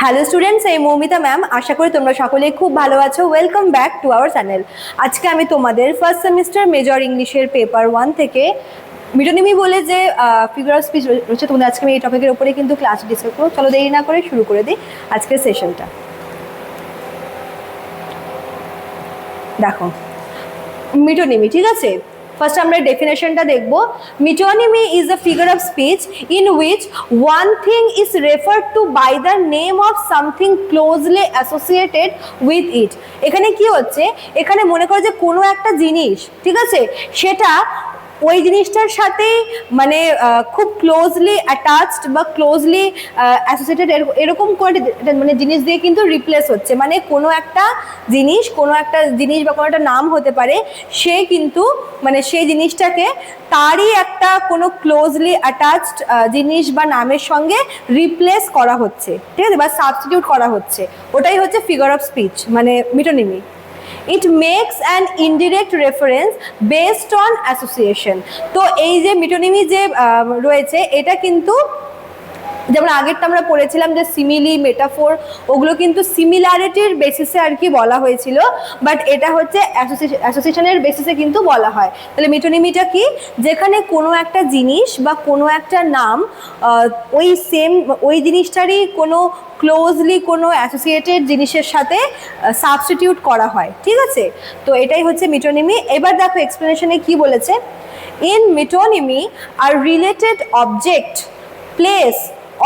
Hello students এই Moumita ma'am আশা করি তোমরা সকলেই খুব ভালো আছো। Welcome back to our channel আজকে আমি তোমাদের ফার্স্ট সেমিস্টার মেজর ইংলিশের পেপার ওয়ান থেকে মিটোনিমি বলে যে ফিগার অফ স্পিচ রয়েছে, তোমাদের আজকে আমি এই টপিকের উপরে কিন্তু ক্লাস ডিসকাস করব। চলো দেরি না করে শুরু করে দিই আজকের সেশনটা দেখো মিটোনিমি ঠিক আছে? ফার্স্ট আমরা ডেফিনেশনটা দেখব। Metonymy is a figure of speech in which one thing is refer to by the name of something closely associated with it এখানে কি হচ্ছে? এখানে মনে করো যে কোনো একটা জিনিস, ঠিক আছে? সেটা ওই জিনিসটার সাথেই মানে খুব ক্লোজলি অ্যাটাচড বা ক্লোজলি অ্যাসোসিয়েটেড এরকম করে মানে জিনিস দিয়ে কিন্তু রিপ্লেস হচ্ছে। মানে কোনো একটা জিনিস, কোনো একটা জিনিস বা কোনো একটা নাম হতে পারে, সে কিন্তু মানে সেই জিনিসটাকে তারই একটা কোনো ক্লোজলি অ্যাটাচড জিনিস বা নামের সঙ্গে রিপ্লেস করা হচ্ছে। ঠিক আছে? বা সাবস্টিটিউট করা হচ্ছে। ওটাই হচ্ছে ফিগার অফ স্পিচ মানে metonymy. It makes an indirect reference based on association তো এই যে মিটোনিমি যে রয়েছে, এটা কিন্তু যেমন আগেরটা আমরা পড়েছিলাম যে সিমিলি মেটাফোর ওগুলো কিন্তু সিমিলারিটির বেসিসে আর কি বলা হয়েছিল বাট এটা হচ্ছে অ্যাসোসিয়েশনের বেসিসে কিন্তু বলা হয়। তাহলে মিটোনিমিটা কি? যেখানে কোনো একটা জিনিস বা কোনো একটা নাম ওই সেম ওই জিনিসটারই কোনো ক্লোজলি কোনো অ্যাসোসিয়েটেড জিনিসের সাথে সাবস্টিটিউট করা হয়। ঠিক আছে? তো এটাই হচ্ছে মিটোনিমি এবার দেখো এক্সপ্লেনেশনে কি বলেছে? In metonymy R related object place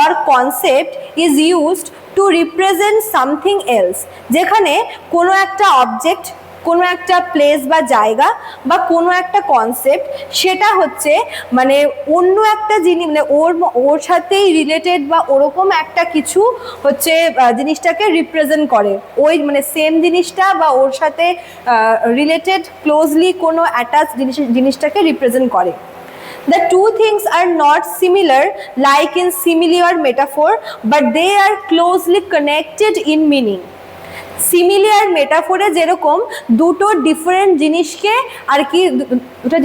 or concept is used to represent something else, যেখানে কোনো একটা অবজেক্ট কোনো একটা প্লেস বা জায়গা বা কোনো একটা কনসেপ্ট সেটা হচ্ছে মানে অন্য একটা জিনিস মানে ওর ওর সাথেই রিলেটেড বা ওরকম একটা কিছু হচ্ছে জিনিসটাকে রিপ্রেজেন্ট করে। ওই মানে সেম জিনিসটা বা ওর সাথে রিলেটেড ক্লোজলি কোনো অ্যাটাচ জিনিস, জিনিসটাকে রিপ্রেজেন্ট করে। The two things are not similar like in simile or metaphor, but they are closely connected in meaning. Simile আর মেটাফোরে যেরকম দুটো ডিফারেন্ট জিনিসকে আর কি দুটো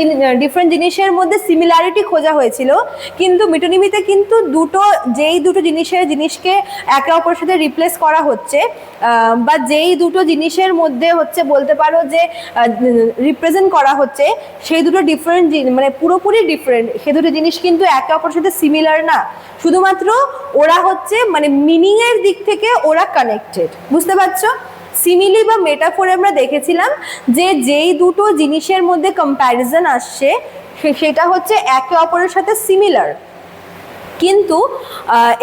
ডিফারেন্ট জিনিসের মধ্যে সিমিলারিটি খোঁজা হয়েছিল। কিন্তু মিটোনিমিতে কিন্তু দুটো, যেই দুটো জিনিসের জিনিসকে একে অপরের সাথে রিপ্লেস করা হচ্ছে বা যেই দুটো জিনিসের মধ্যে হচ্ছে বলতে পারো যে রিপ্রেজেন্ট করা হচ্ছে, সেই দুটো ডিফারেন্ট মানে পুরোপুরি ডিফারেন্ট সে দুটো জিনিস কিন্তু একে অপরের সাথে সিমিলার না। শুধুমাত্র ওরা হচ্ছে মানে মিনিংয়ের দিক থেকে ওরা কানেক্টেড বুঝতে পারছ? সিমিলি বা মেটাফোরে আমরা দেখেছিলাম যে যেই দুটো জিনিসের মধ্যে কম্প্যারিজন আসছে সেটা হচ্ছে একে অপরের সাথে সিমিলার কিন্তু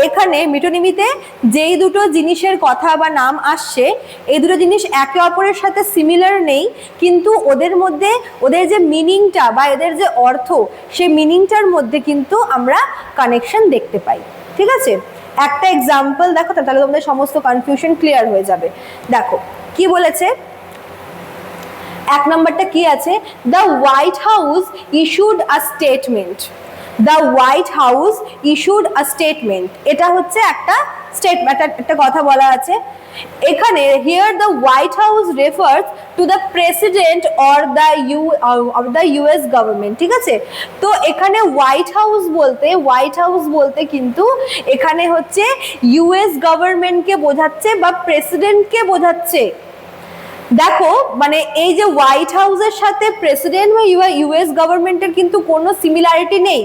এখানে মিটোনিমিতে যেই দুটো জিনিসের কথা বা নাম আসছে, এই দুটো জিনিস একে অপরের সাথে সিমিলার নেই, কিন্তু ওদের মধ্যে, ওদের যে মিনিংটা বা এদের যে অর্থ সেই মিনিংটার মধ্যে কিন্তু আমরা কানেকশন দেখতে পাই। ঠিক আছে? একটা এক্সাম্পল দেখো তাহলে তোমাদের সমস্ত কনফিউশন ক্লিয়ার হয়ে যাবে। দেখো, কি বলেছে? এক নম্বরটা কি আছে? The White House issued a statement the White House issued a statement এটা হচ্ছে একটা স্টেটমেন্ট একটা কথা বলা আছে। এখানে here the White House refers to the president or the you of the US government ঠিক আছে? তো এখানে হোয়াইট হাউস বলতে হোয়াইট হাউস বলতে কিন্তু এখানে হচ্ছে ইউএস গভর্নমেন্টকে বোঝাচ্ছে বা প্রেসিডেন্টকে বোঝাচ্ছে। দেখো মানে এই যে হোয়াইট হাউসের সাথে প্রেসিডেন্ট বা ইউএস গভর্নমেন্টের কিন্তু কোনো সিমিলারিটি নেই।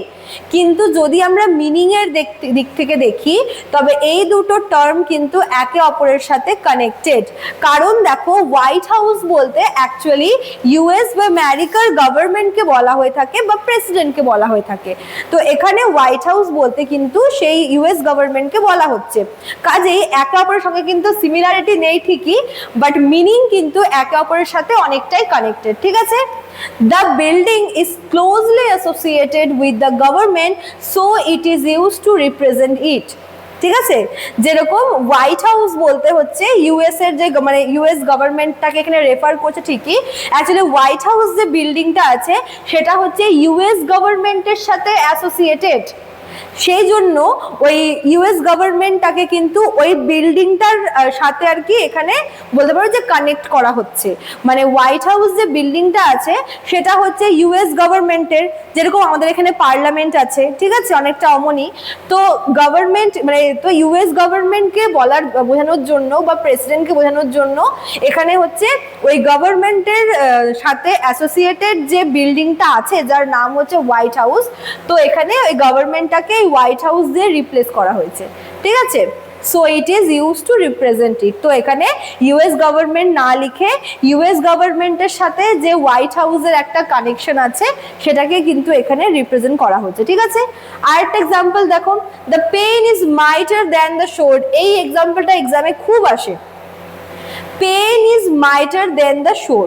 কিন্তু যদি আমরা মিনিং এর দিক- দিক থেকে দেখি, তবে এই দুটো টার্ম কিন্তু একে অপরের সাথে কানেক্টেড কারণ দেখো হোয়াইট হাউস বলতে অ্যাকচুয়ালি ইউএস বা আমেরিকার গভর্নমেন্টকে বলা হয়ে থাকে বা প্রেসিডেন্টকে বলা হয়ে থাকে। তো এখানে হোয়াইট হাউস বলতে কিন্তু সেই ইউএস গভর্নমেন্টকে বলা হচ্ছে। কাজেই একে অপরের সঙ্গে কিন্তু সিমিলারিটি নেই ঠিকই বাট মিনিং কিন্তু একে অপরের সাথে অনেকটাই কানেক্টেড ঠিক আছে? The building is closely associated with the government so it is use to represent it ঠিক আছে? যেরকম হোয়াইট হাউস বলতে হচ্ছে ইউএস এর যে মানে ইউএস গভর্নমেন্টটাকে এখানে রেফার করছে ঠিকই অ্যাকচুয়ালি হোয়াইট হাউস যে বিল্ডিংটা আছে, সেটা হচ্ছে ইউএস গভর্নমেন্টের সাথে অ্যাসোসিয়েটেড সেই জন্য ওই ইউএস গভর্নমেন্টটাকে কিন্তু ওই বিল্ডিংটার সাথে আর কি এখানে বলতে পারো যে কানেক্ট করা হচ্ছে। মানে হোয়াইট হাউস যে বিল্ডিংটা আছে, সেটা হচ্ছে ইউএস গভর্নমেন্টের যেরকম আমাদের এখানে পার্লামেন্ট আছে, ঠিক আছে? অনেকটা অমনি। তো গভর্নমেন্ট মানে তো ইউএস গভর্নমেন্টকে বলার, বোঝানোর জন্য বা প্রেসিডেন্টকে বোঝানোর জন্য এখানে হচ্ছে ওই গভর্নমেন্টের সাথে অ্যাসোসিয়েটেড যে বিল্ডিংটা আছে, যার নাম হচ্ছে হোয়াইট হাউস তো এখানে ওই গভর্নমেন্টটাকে হোয়াইট হাউস দিয়ে রিপ্লেস করা হয়েছে। ঠিক আছে? So it is use to represent it তো এখানে ইউএস গভর্নমেন্ট না লিখে ইউএস গভর্নমেন্টের সাথে যে হোয়াইট হাউসের একটা কানেকশন আছে, সেটাকে কিন্তু এখানে রিপ্রেজেন্ট করা হচ্ছে। ঠিক আছে? আর একটা এক্সাম্পল দেখো। The pen is mightier than the sword এই এক্সাম্পলটা এক্সামে খুব আসে। Pen is mightier than the sword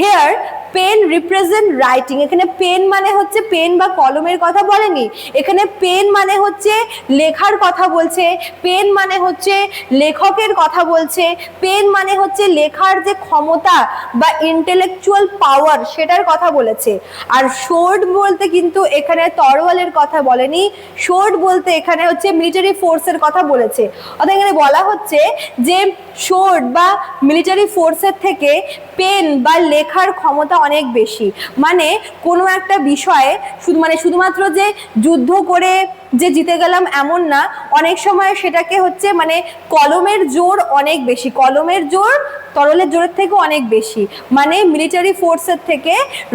here pen represent writing এখানে পেন মানে হচ্ছে পেন বা কলমের কথা বলেনি। এখানে পেন মানে হচ্ছে লেখার কথা বলছে। পেন মানে হচ্ছে লেখকের কথা বলছে। পেন মানে হচ্ছে লেখার যে ক্ষমতা বা ইন্টেলেকচুয়াল পাওয়ার সেটার কথা বলেছে। আর শোর্ড বলতে কিন্তু এখানে তরোয়ালের কথা বলেনি। শোর্ড বলতে এখানে হচ্ছে মিলিটারি ফোর্সের কথা বলেছে। অর্থাৎ এখানে বলা হচ্ছে যে শোর্ড বা মিলিটারি ফোর্সের থেকে পেন বা লেখার ক্ষমতা অনেক বেশি। মানে কোনো একটা বিষয়ে শুধু মানে শুধুমাত্র যে যুদ্ধ করে যে জিতে গেলাম এমন না। অনেক সময় সেটাকে হচ্ছে মানে কলমের জোর অনেক বেশি। কলমের জোর তরলের জোরের থেকে অনেক বেশি। মানে মিলিটারি ফোর্সের থেকে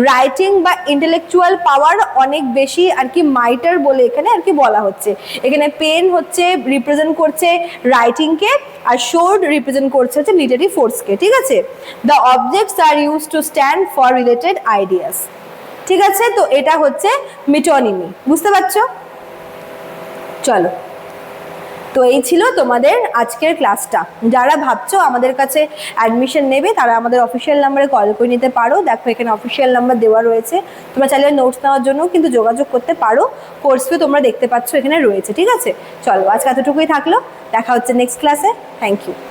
রাইটিং বা ইন্টেলেকচুয়াল পাওয়ার অনেক বেশি আর কি মাইটার বলে এখানে আর কি বলা হচ্ছে। এখানে পেন হচ্ছে রিপ্রেজেন্ট করছে রাইটিংকে আর শোর্ড রিপ্রেজেন্ট করছে হচ্ছে মিলিটারি ফোর্সকে ঠিক আছে? The objects are use to stand for related ideas ঠিক আছে? তো এটা হচ্ছে মিটোনিমি বুঝতে পারছ? চলো। তো এই ছিল তোমাদের আজকের ক্লাসটা। যারা ভাবছ আমাদের কাছে অ্যাডমিশন নেবে, তারা আমাদের অফিসিয়াল নাম্বারে কল করে নিতে পারো। দেখো, এখানে অফিসিয়াল নাম্বার দেওয়া রয়েছে। তোমরা চাইলে নোটস নেওয়ার জন্য কিন্তু যোগাযোগ করতে পারো। কোর্স ফি তোমরা দেখতে পাচ্ছ এখানে রয়েছে, ঠিক আছে? চলো, আজকে এতটুকুই থাকল। দেখা হচ্ছে নেক্সট ক্লাসে থ্যাংক ইউ